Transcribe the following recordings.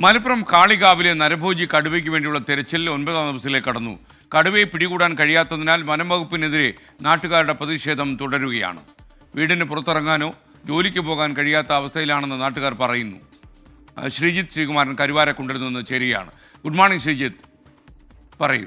മലപ്പുറം കാളികാവിലെ നരഭോജി കടുവയ്ക്ക് വേണ്ടിയുള്ള തെരച്ചിൽ ഒൻപതാം ദിവസത്തിലേക്ക് കടന്നു. കടുവയെ പിടികൂടാൻ കഴിയാത്തതിനാൽ വനം വകുപ്പിനെതിരെ നാട്ടുകാരുടെ പ്രതിഷേധം തുടരുകയാണ്. വീടിന് പുറത്തിറങ്ങാനോ ജോലിക്ക് പോകാൻ കഴിയാത്ത അവസ്ഥയിലാണെന്ന് നാട്ടുകാർ പറയുന്നു. ശ്രീജിത്ത് ശ്രീകുമാരൻ കരുവാരക്കുണ്ടിൽ നിന്ന് ചേരുകയാണ്. Good morning Sreejith. പറയൂ.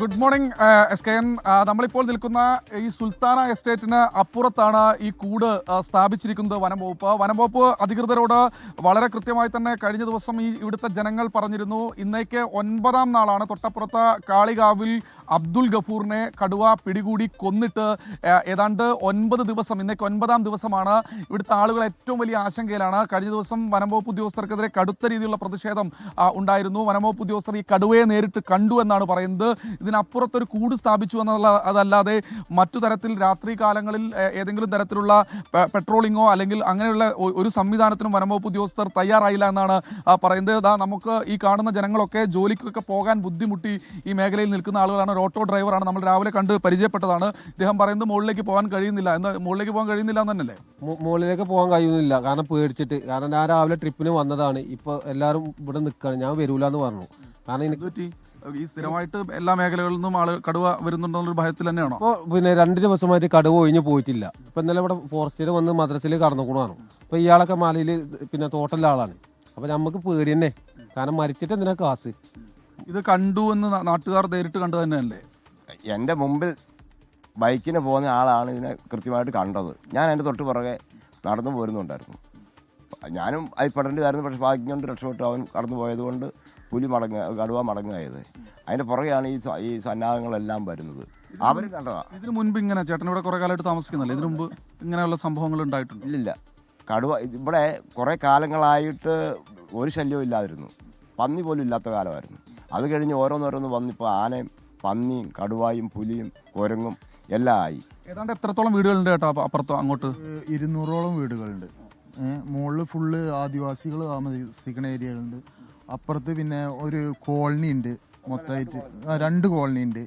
Good morning S K N. നമ്മളിപ്പോൾ നിൽക്കുന്ന ഈ സുൽത്താന എസ്റ്റേറ്റിന് അപ്പുറത്താണ് ഈ കൂട് സ്ഥാപിച്ചിരിക്കുന്നത് വനം വകുപ്പ് വനം വകുപ്പ് അധികൃതരോട് വളരെ കൃത്യമായി തന്നെ കഴിഞ്ഞ ദിവസം ഈ ഇവിടുത്തെ ജനങ്ങൾ പറഞ്ഞിരുന്നു ഇന്നേക്ക് ഒൻപതാം നാളാണ് തൊട്ടപ്പുറത്ത് കാളികാവിൽ അബ്ദുൽ ഗഫൂറിനെ കടുവ പിടികൂടി കൊന്നിട്ട് ഏതാണ്ട് ഒൻപത് ദിവസം ഇന്നേക്ക് ഒൻപതാം ദിവസമാണ് ഇവിടുത്തെ ആളുകൾ ഏറ്റവും വലിയ ആശങ്കയിലാണ്. കഴിഞ്ഞ ദിവസം വനം വകുപ്പ് ഉദ്യോഗസ്ഥർക്കെതിരെ കടുത്ത രീതിയിലുള്ള പ്രതിഷേധം ഉണ്ടായിരുന്നു. വനം വകുപ്പ് ഉദ്യോഗസ്ഥർ ഈ കടുവയെ നേരിട്ട് കണ്ടു എന്നാണ് പറയുന്നത്. ഇതിനപ്പുറത്തൊരു കൂട് സ്ഥാപിച്ചു എന്നുള്ള അതല്ലാതെ മറ്റു തരത്തിൽ രാത്രി കാലങ്ങളിൽ ഏതെങ്കിലും തരത്തിലുള്ള പെട്രോളിങ്ങോ അല്ലെങ്കിൽ അങ്ങനെയുള്ള ഒരു സംവിധാനത്തിനും വനംവകുപ്പ് ഉദ്യോഗസ്ഥർ തയ്യാറായില്ല എന്നാണ് പറയുന്നത്. ദാ നമുക്ക് ഈ കാണുന്ന ജനങ്ങളൊക്കെ ജോലിക്കൊക്കെ പോകാൻ ബുദ്ധിമുട്ടി ഈ മേഖലയിൽ നിൽക്കുന്ന ആളുകളാണ്. ഒരു ഓട്ടോ ഡ്രൈവറാണ് നമ്മൾ രാവിലെ കണ്ട് പരിചയപ്പെട്ടതാണ്. ഇദ്ദേഹം പറയുന്നത് മുകളിലേക്ക് പോകാൻ കഴിയുന്നില്ല. എന്ന് മുകളിലേക്ക് പോകാൻ കഴിയുന്നില്ല എന്നല്ലേ മുകളിലേക്ക് പോകാൻ കഴിയുന്നില്ല. കാരണം പേടിച്ചിട്ട്. കാരണം ഞാൻ രാവിലെ ട്രിപ്പിന് വന്നതാണ്. ഇപ്പോൾ എല്ലാവരും ഇവിടെ നിൽക്കുകയാണ് ഞാൻ വരൂല എന്ന് പറഞ്ഞു. കാരണം എനിക്ക് പറ്റി ഈ സ്ഥിരമായിട്ട് എല്ലാ മേഖലകളിൽ നിന്നും ആൾ കടുവ വരുന്നുണ്ടെന്നൊരു ഭയത്തിൽ തന്നെയാണോ? അപ്പോൾ പിന്നെ രണ്ട് ദിവസമായിട്ട് കടുവ ഒഴിഞ്ഞു പോയിട്ടില്ല. ഇപ്പൊ ഇന്നലെ ഇവിടെ ഫോറസ്റ്റിൽ വന്ന് മദ്രസയിൽ കടന്നുകൂടാണ് അപ്പൊ ഇയാളൊക്കെ മലയിൽ പിന്നെ തോട്ടല്ല ആളാണ് അപ്പൊ നമുക്ക് പേടി തന്നെ. കാരണം മരിച്ചിട്ട് എന്തിനാ കാസ്? ഇത് കണ്ടു എന്ന് നാ- നാട്ടുകാർ നേരിട്ട് കണ്ടു തന്നെയല്ലേ? എന്റെ മുമ്പിൽ ബൈക്കിന് പോകുന്ന ആളാണ് ഇതിനെ കൃത്യമായിട്ട് കണ്ടത്. ഞാൻ എന്റെ തൊട്ട് പുറകെ നടന്നു പോരുന്നുണ്ടായിരുന്നു. ഞാനും അതിൽ പെടേണ്ടതായിരുന്നു പക്ഷെ ഭാഗ്യം കൊണ്ട് രക്ഷപ്പെട്ടു. അവൻ കടന്നു പോയതുകൊണ്ട് പുലി മടങ്ങ കടുവ മടങ്ങായത്. അതിന്റെ പുറകെയാണ് ഈ ഈ സന്നാഹങ്ങളെല്ലാം വരുന്നത്. അവർ കണ്ടതാ. ഇതിനു മുൻപ് ഇങ്ങനെ ചേട്ടൻ ഇവിടെ കുറെ കാലമായിട്ട് താമസിക്കുന്നില്ല ഇതിനു മുമ്പ് ഇങ്ങനെയുള്ള സംഭവങ്ങൾ ഉണ്ടായിട്ടുണ്ട്. ഇല്ല കടുവ ഇവിടെ കുറേ കാലങ്ങളായിട്ട് ഒരു ശല്യവും ഇല്ലാതിരുന്നു. പന്നി പോലും ഇല്ലാത്ത കാലമായിരുന്നു. അത് കഴിഞ്ഞ് ഓരോന്നോരോന്ന് വന്നിപ്പോൾ ആനയും പന്നിയും കടുവായും പുലിയും കുരങ്ങും എല്ലാം ആയി. ഏതാണ്ട് എത്രത്തോളം വീടുകളുണ്ട് കേട്ടോ അപ്പ- അപ്പുറത്തോ അങ്ങോട്ട്? ഇരുന്നൂറോളം വീടുകളുണ്ട്. മുകളിൽ ഫുള്ള് ആദിവാസികൾ താമസിക്കുന്ന ഏരിയകളുണ്ട്. അപ്പുറത്ത് പിന്നെ ഒരു കോളനി ഉണ്ട്. മൊത്തമായിട്ട് രണ്ട് കോളനി ഉണ്ട്.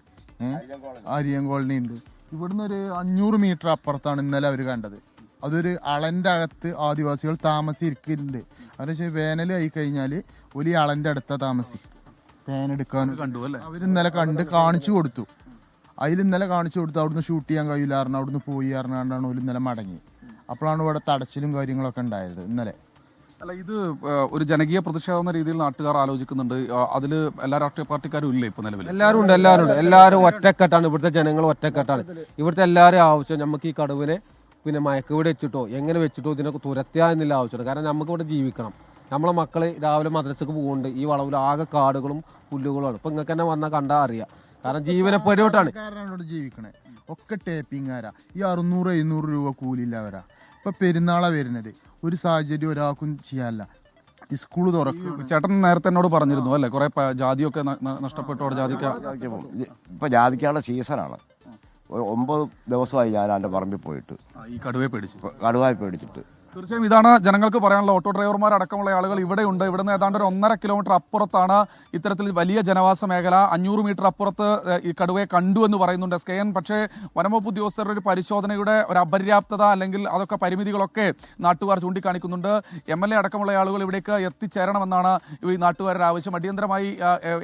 ആര്യൻ കോളനി ഉണ്ട്. ഇവിടുന്ന് ഒരു അഞ്ഞൂറ് മീറ്റർ അപ്പുറത്താണ് ഇന്നലെ അവർ കണ്ടത്. അതൊരു അളന്റെ അകത്ത് ആദിവാസികൾ താമസിക്കുന്നുണ്ട് അവരെ വെച്ചാൽ വേനൽ ആയി കഴിഞ്ഞാൽ വലിയ അളന്റെ അടുത്താ താമസിക്കും. തേനെടുക്കാൻ കണ്ടു അല്ലേ? അവർ ഇന്നലെ കണ്ട് കാണിച്ചു കൊടുത്തു. അതിൽ ഇന്നലെ കാണിച്ചു കൊടുത്തു. അവിടുന്ന് ഷൂട്ട് ചെയ്യാൻ കഴിയില്ല അറിഞ്ഞ അവിടുന്ന് പോയി അറിഞ്ഞാണ്ടാണ് ഒരു ഇന്നലെ മടങ്ങി. അപ്പോഴാണ് ഇവിടെ തടച്ചിലും കാര്യങ്ങളൊക്കെ ഉണ്ടായത് ഇന്നലെ. അല്ല ഇത് ഒരു ജനകീയ പ്രതിഷേധം എന്ന രീതിയിൽ നാട്ടുകാർ ആലോചിക്കുന്നുണ്ട്. അതിൽ എല്ലാ രാഷ്ട്രീയ പാർട്ടിക്കാരും ഇല്ല ഇപ്പൊ നിലവിൽ എല്ലാവരും ഉണ്ട് എല്ലാവരും ഉണ്ട്. എല്ലാവരും ഒറ്റക്കെട്ടാണ്. ഇവിടുത്തെ ജനങ്ങൾ ഒറ്റക്കെട്ടാണ്. ഇവിടുത്തെ എല്ലാവരും ആവശ്യം നമുക്ക് ഈ കടുവിനെ പിന്നെ മയക്കുവിടെ വെച്ചിട്ടോ എങ്ങനെ വെച്ചിട്ടോ ഇതിനൊക്കെ തുരത്തുക എന്നുള്ള ആവശ്യമുണ്ട്. കാരണം നമുക്ക് ഇവിടെ ജീവിക്കണം. നമ്മളെ മക്കൾ രാവിലെ മദ്രസക്ക് പോകുന്നുണ്ട് ഈ വളവിൽ ആകെ കാടുകളും പുല്ലുകളുമാണ്. ഇപ്പൊ നിങ്ങൾക്ക് തന്നെ വന്നാൽ കണ്ടാൽ അറിയാം. കാരണം ജീവനെ പരിവട്ടാണ് ജീവിക്കണേ. ഒക്കെ ടേപ്പിംഗാരാ ഈ അറുന്നൂറ് എഴുന്നൂറ് രൂപ കൂലിയില്ലവരാ. ഇപ്പൊ പെരുന്നാളാ വരുന്നത്. ഒരു സാഹചര്യം ഒരാൾക്കും ചെയ്യാനില്ല. ഈ സ്കൂൾ തുറക്കും ചേട്ടൻ നേരത്തെ എന്നോട് പറഞ്ഞിരുന്നു അല്ലേ? കുറെ ജാതിയൊക്കെ നഷ്ടപ്പെട്ടു നഷ്ടപ്പെട്ടോടെ ജാതിക്ക ഇപ്പൊ ജാതിക്കാനുള്ള സീസണാണ്. ഒമ്പത് ദിവസമായി ഞാൻ എന്റെ പറമ്പിൽ പോയിട്ട്. ഈ കടുവയെ പേടിച്ചു. കടുവായി പേടിച്ചിട്ട്. തീർച്ചയായും ഇതാണ് ജനങ്ങൾക്ക് പറയാനുള്ള ഓട്ടോ ഡ്രൈവർമാർ അടക്കമുള്ള ആളുകൾ ഇവിടെയുണ്ട് ഇവിടുന്ന് ഏതാണ്ട് ഒരു ഒന്നര കിലോമീറ്റർ അപ്പുറത്താണ് ഇത്തരത്തിൽ വലിയ ജനവാസ മേഖല. അഞ്ഞൂറ് മീറ്റർ അപ്പുറത്ത് ഈ കടുവയെ കണ്ടു എന്ന് പറയുന്നുണ്ട് എസ് കെ എൻ പക്ഷേ വനംവകുപ്പ് ഉദ്യോഗസ്ഥരുടെ ഒരു പരിശോധനയുടെ ഒരു അപര്യാപ്തത അല്ലെങ്കിൽ അതൊക്കെ പരിമിതികളൊക്കെ നാട്ടുകാർ ചൂണ്ടിക്കാണിക്കുന്നുണ്ട്. എം എൽ എ അടക്കമുള്ള ആളുകൾ ഇവിടേക്ക് എത്തിച്ചേരണമെന്നാണ് ഈ നാട്ടുകാരുടെ ആവശ്യം. അടിയന്തരമായി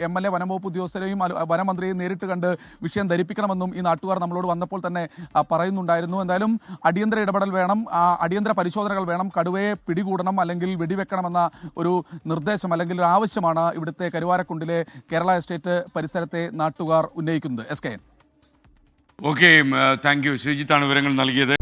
എം എൽ എ വനംവകുപ്പ് ഉദ്യോഗസ്ഥരെയും വനമന്ത്രിയെയും നേരിട്ട് കണ്ട് വിഷയം ധരിപ്പിക്കണമെന്നും ഈ നാട്ടുകാർ നമ്മളോട് വന്നപ്പോൾ തന്നെ പറയുന്നുണ്ടായിരുന്നു. എന്തായാലും അടിയന്തര ഇടപെടൽ വേണം. അടിയന്തര പരിശോധനകൾ വേണം. കടുവയെ പിടികൂടണം അല്ലെങ്കിൽ വെടിവെക്കണമെന്ന ഒരു നിർദ്ദേശം അല്ലെങ്കിൽ ഒരു ആവശ്യമാണ് ഇവിടുത്തെ കരുവാരക്കുണ്ടിലെ കേരള എസ്റ്റേറ്റ് പരിസരത്തെ നാട്ടുകാർ ഉന്നയിക്കുന്നത്. S K okay thank you ശ്രീജിത്താണ് വിവരങ്ങൾ നൽകിയത്.